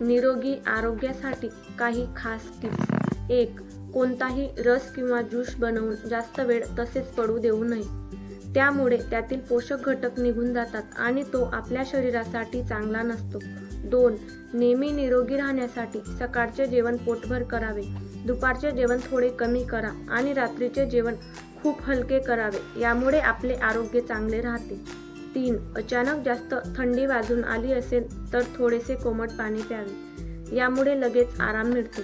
निरोगी आरोग्यासाठी काही खास टिप्स एक कोणताही रस किंवा ज्यूस बनवून जास्त वेळ तसेच पडू देऊ नये. त्यामुळे त्यातील पोषक घटक निघून जातात आणि तो आपल्या शरीरासाठी चांगला नसतो. दोन नेहमी निरोगी राहण्यासाठी सकाळचे जेवण पोटभर करावे. दुपारचे जेवण थोडे कमी करा आणि रात्रीचे जेवण खूप हलके करावे. यामुळे आपले आरोग्य चांगले राहते. तीन अचानक जास्त थंडी वाजून आली असेल तर थोडेसे कोमट पाणी प्यावे. यामुळे लगेच आराम मिळतो.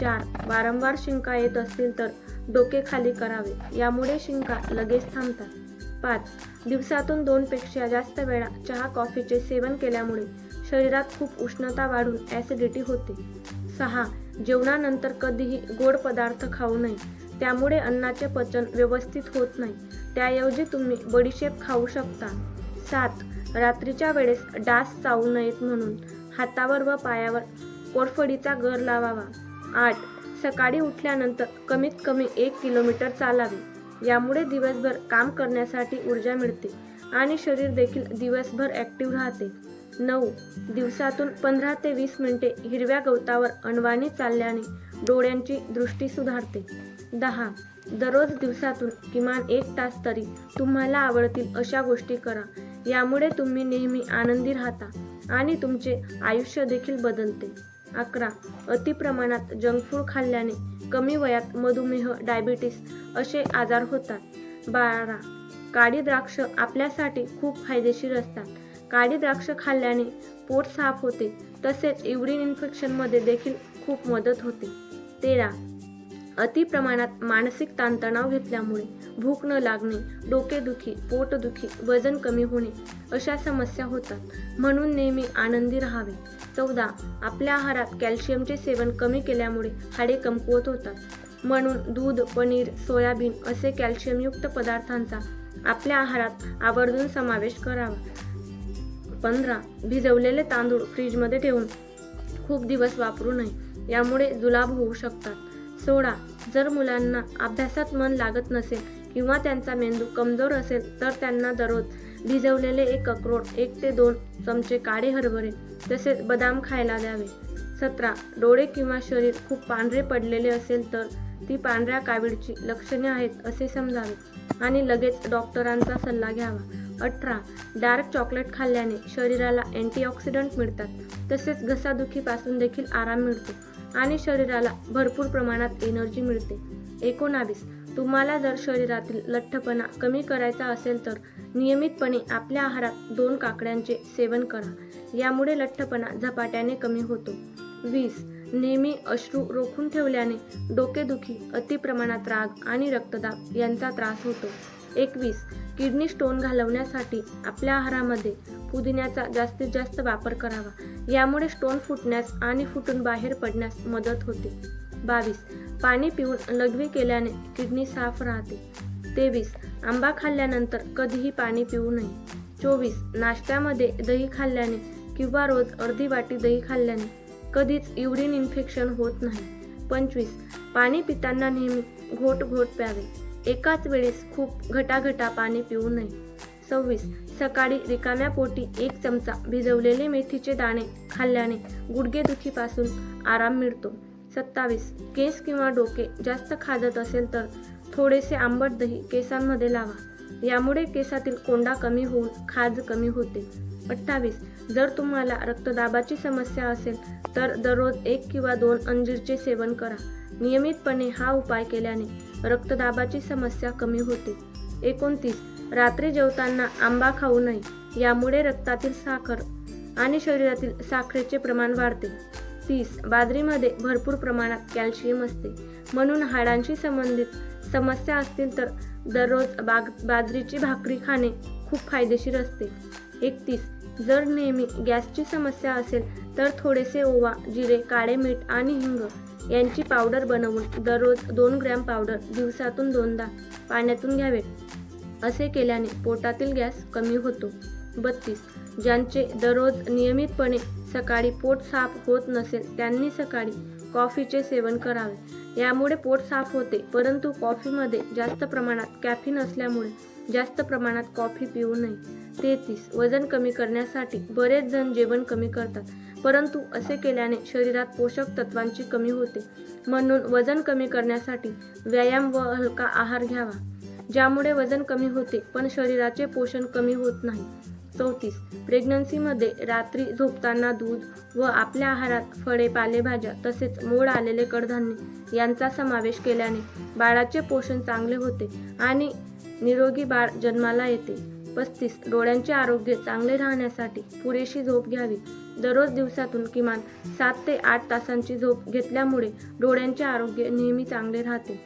चार वारंवार शिंका येत असतील तर डोके खाली करावे. यामुळे शिंका लगेच थांबतात. पाच दिवसातून दोनपेक्षा जास्त वेळा चहा कॉफीचे सेवन केल्यामुळे शरीरात खूप उष्णता वाढून ॲसिडिटी होते. सहा जेवणानंतर कधीही गोड पदार्थ खाऊ नये. त्यामुळे अन्नाचे पचन व्यवस्थित होत नाही. त्याऐवजी तुम्ही बडीशेप खाऊ शकता. सात. रात्रीच्या वेळेस डास चावू नयेत म्हणून हातावर व पायावर कोरफडीचा गर लावावा. आठ. सकाळी उठल्यानंतर कमीत कमी एक किलोमीटर चालावे. यामुळे दिवसभर काम करण्यासाठी ऊर्जा मिळते आणि शरीर देखील दिवसभर ॲक्टिव्ह राहते. नऊ. दिवसातून पंधरा ते वीस मिनिटे हिरव्या गवतावर अणवाणी चालल्याने डोळ्यांची दृष्टी सुधारते. दहा. दररोज दिवसातून किमान एक तास तरी तुम्हाला आवडतील अशा गोष्टी करा. यामुळे तुम्ही नेहमी आनंदी राहता आणि तुमचे आयुष्य देखील बदलते. अकरा. अतिप्रमाणात जंक फूड खाल्ल्याने कमी वयात मधुमेह डायबिटीस असे आजार होतात. बारा. काळी द्राक्ष आपल्यासाठी खूप फायदेशीर असतात. काळी द्राक्ष खाल्ल्याने पोट साफ होते तसेच युरिन इन्फेक्शनमध्ये देखील खूप मदत होते. तेरा. अति प्रमाणात मानसिक ताणतणाव घेतल्यामुळे भूक न लागणे डोकेदुखी पोटदुखी वजन कमी होणे अशा समस्या होतात. म्हणून नेहमी आनंदी राहावे. चौदा. आपल्या आहारात कॅल्शियमचे सेवन कमी केल्यामुळे हाडे कमकुवत होतात. म्हणून दूध पनीर सोयाबीन असे कॅल्शियमयुक्त पदार्थांचा आपल्या आहारात आवर्जून समावेश करावा. पंधरा. भिजवलेले तांदूळ फ्रीजमध्ये ठेवून खूप दिवस वापरू नये. यामुळे जुलाब होऊ शकतात. सोळा जर मुलांना अभ्यासात मन लागत नसेल किंवा त्यांचा मेंदू कमजोर असेल तर त्यांना दररोज भिजवलेले एक अक्रोड एक ते दोन चमचे काळे हरभरे तसेच बदाम खायला द्यावे. सतरा. डोळे किंवा शरीर खूप पांढरे पडलेले असेल तर ती पांढऱ्या कावीळची लक्षणे आहेत असे समजावे आणि लगेच डॉक्टरांचा सल्ला घ्यावा. अठरा. डार्क चॉकलेट खाल्ल्याने शरीराला अँटीऑक्सिडंट मिळतात. तसेच घसादुखीपासून देखील आराम मिळतो. आणि शरीराला भरपूर प्रमाणात एनर्जी मिळते. एकोणावीस. तुम्हाला जर शरीरातील लठ्ठपणा कमी करायचा असेल तर नियमितपणे आपल्या आहारात दोन काकड्यांचे सेवन करा. यामुळे लठ्ठपणा झपाट्याने कमी होतो. वीस. नेहमी अश्रू रोखून ठेवल्याने डोकेदुखी अतिप्रमाणात राग आणि रक्तदाब यांचा त्रास होतो. एकवीस. किडनी स्टोन घालवण्यासाठी आपल्या आहारामध्ये पुदिन्याचा जास्तीत जास्त वापर करावा. यामुळे स्टोन फुटण्यास आणि फुटून बाहेर पडण्यास मदत होते. बावीस. पाणी पिऊन लघवी केल्याने किडनी साफ राहते. तेवीस. आंबा खाल्ल्यानंतर कधीही पाणी पिऊ नये. चोवीस. नाश्त्यामध्ये दही खाल्ल्याने किंवा रोज अर्धी वाटी दही खाल्ल्याने कधीच युरिन इन्फेक्शन होत नाही. पंचवीस. पाणी पिताना नेहमी घोट घोट प्यावे. एकाच वेळेस खूप घटाघटा पाणी पिऊ नये. सव्वीस. सकाळी रिकाम्या पोटी एक चमचा भिजवलेले मेथीचे दाणे खाल्ल्याने गुडघेदुखीपासून आराम मिळतो. सत्तावीस. केस किंवा डोके जास्त खाजत असेल तर थोडेसे आंबट दही केसांमध्ये लावा. यामुळे केसातील कोंडा कमी होऊन खाज कमी होते. अठ्ठावीस. जर तुम्हाला रक्तदाबाची समस्या असेल तर दररोज एक किंवा दोन अंजीरचे सेवन करा. नियमितपणे हा उपाय केल्याने रक्तदाबाची समस्या कमी होते. एकोणतीस. रात्री जेवताना आंबा खाऊ नये यामुळे रक्तातील साखर आणि शरीरातील साखरेचे प्रमाण वाढते. तीस बाजरीमध्ये भरपूर प्रमाणात कॅल्शियम असते. म्हणून हाडांशी संबंधित समस्या असतील तर दररोज बाग बाजरीची भाकरी खाणे खूप फायदेशीर असते. एकतीस जर नेहमी गॅसची समस्या असेल तर थोडेसे ओवा जिरे काळे मीठ आणि हिंग यांची पावडर बनवून दररोज दोन ग्रॅम पावडर दिवसातून दोनदा पाण्यातून घ्यावे. असे केल्याने पोटातील गॅस कमी होतो. बत्तीस. ज्यांचे दररोज नियमितपणे सकाळी पोट साफ होत नसेल त्यांनी सकाळी कॉफीचे सेवन करावे. यामुळे पोट साफ होते परंतु कॉफीमध्ये जास्त प्रमाणात कॅफिन असल्यामुळे जास्त प्रमाणात कॉफी पिऊ नये. तेहतीस. वजन कमी करण्यासाठी बरेच जण जेवण कमी करतात परंतु असे केल्याने शरीरात पोषक तत्वांची कमी होते. म्हणून वजन कमी करण्यासाठी व्यायाम व हलका आहार घ्यावा. ज्यामुळे वजन कमी होते पण शरीराचे पोषण कमी होत नाही. चौतीस. प्रेग्नन्सीमध्ये रात्री झोपताना दूध व आपल्या आहारात फळे पालेभाज्या तसेच मोड आलेले कडधान्य यांचा समावेश केल्याने बाळाचे पोषण चांगले होते आणि निरोगी बाळ जन्माला येते. पस्तीस. डोळ्यांचे आरोग्य चांगले राहण्यासाठी पुरेशी झोप घ्यावी. दररोज दिवसातून किमान सात ते आठ तासांची झोप घेतल्यामुळे डोळ्यांचे आरोग्य नेहमी चांगले राहते.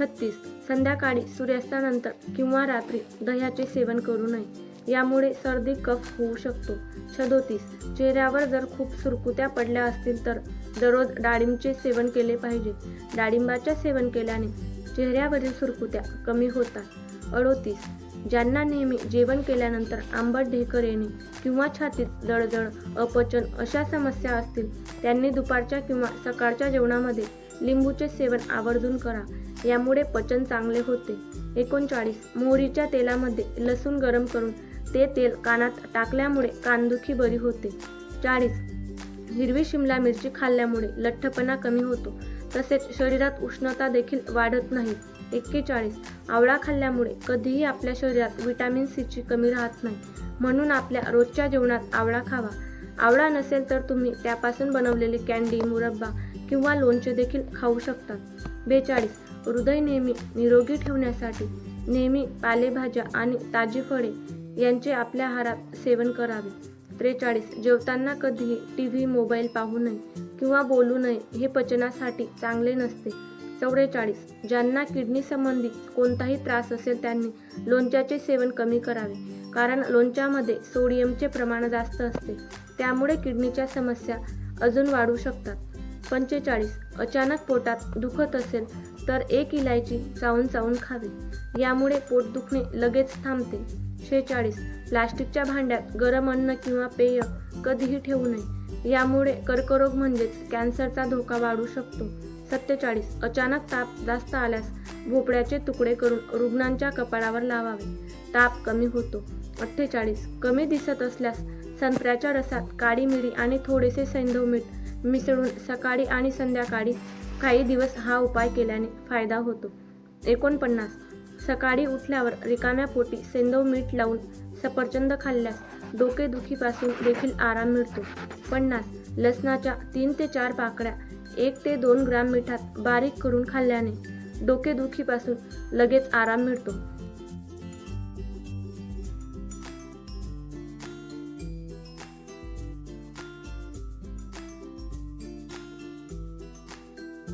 छत्तीस. संध्याकाळी सूर्यास्तानंतर किंवा रात्री दह्याचे सेवन करू नये. यामुळे सर्दी कफ होऊ शकतो. सदोतीस चेहऱ्यावर जर खूप सुरकुत्या पडल्या असतील तर दररोज डाळिंबचे सेवन केले पाहिजे. डाळिंबाचे सेवन केल्याने चेहऱ्यावरील सुरकुत्या कमी होतात. अडोतीस. ज्यांना नेहमी जेवण केल्यानंतर आंबट ढेकर येणे किंवा छातीत जळजळ अपचन अशा समस्या असतील त्यांनी दुपारच्या किंवा सकाळच्या जेवणामध्ये लिंबूचे सेवन आवर्जून करा. यामुळे पचन चांगले होते. एकोणचाळीस. मोहरीच्या तेलामध्ये लसूण गरम करून ते तेल कानात टाकल्यामुळे कानदुखी बरी होते. चाळीस. हिरवी शिमला मिरची खाल्ल्यामुळे लठ्ठपणा कमी होतो. तसेच शरीरात उष्णता देखील वाढत नाही. एक्केचाळीस. आवळा खाल्ल्यामुळे कधीही आपल्या शरीरात विटॅमिन सीची कमी राहत नाही. म्हणून आपल्या रोजच्या जेवणात आवळा खावा. आवळा नसेल तर तुम्ही त्यापासून बनवलेली कॅन्डी मुरब्बा किंवा लोणचे देखील खाऊ शकतात. बेचाळीस. हृदय नेहमी निरोगी ठेवण्यासाठी नेहमी पालेभाज्या आणि ताजी फळे यांचे आपल्या आहारात सेवन करावे. त्रेचाळीस. जेवताना कधीही टी व्ही मोबाईल पाहू नये किंवा बोलू नये हे पचनासाठी चांगले नसते. चौवेचाळीस ज्यांना किडनी संबंधी कोणताही त्रास असेल त्यांनी लोणच्याचे सेवन कमी करावे. कारण लोणच्यामध्ये सोडियमचे प्रमाण जास्त असते. त्यामुळे किडनीच्या समस्या अजून वाढू शकतात. पंचेचाळीस. अचानक पोटात दुखत असेल तर एक इलायची चावून चावून खावी. यामुळे पोट दुखणे लगेच थांबते. शेचाळीस. प्लास्टिकच्या भांड्यात गरम अन्न किंवा पेय कधीही ठेवू नये. यामुळे कर्करोग म्हणजेच कॅन्सरचा धोका वाढू शकतो. सत्तेचाळीस. अचानक ताप जास्त आल्यास भोपळ्याचे तुकडे करून रुग्णांच्या कपाळावर लावावे. ताप कमी होतो. अठ्ठेचाळीस. कमी दिसत असल्यास संत्र्याच्या रसात काळी मिरी आणि थोडेसे सैंधव मीठ मिसळून सकाळी आणि संध्याकाळी काही दिवस हा उपाय केल्याने फायदा होतो. एकोणपन्नास. सकाळी उठल्यावर रिकाम्या पोटी सेंदव मीठ लावून सफरचंद खाल्ल्यास डोकेदुखीपासून देखील आराम मिळतो. पन्नास. लसणाच्या तीन ते चार पाकळ्या एक ते दोन ग्राम मिठात बारीक करून खाल्ल्याने डोकेदुखीपासून लगेच आराम मिळतो.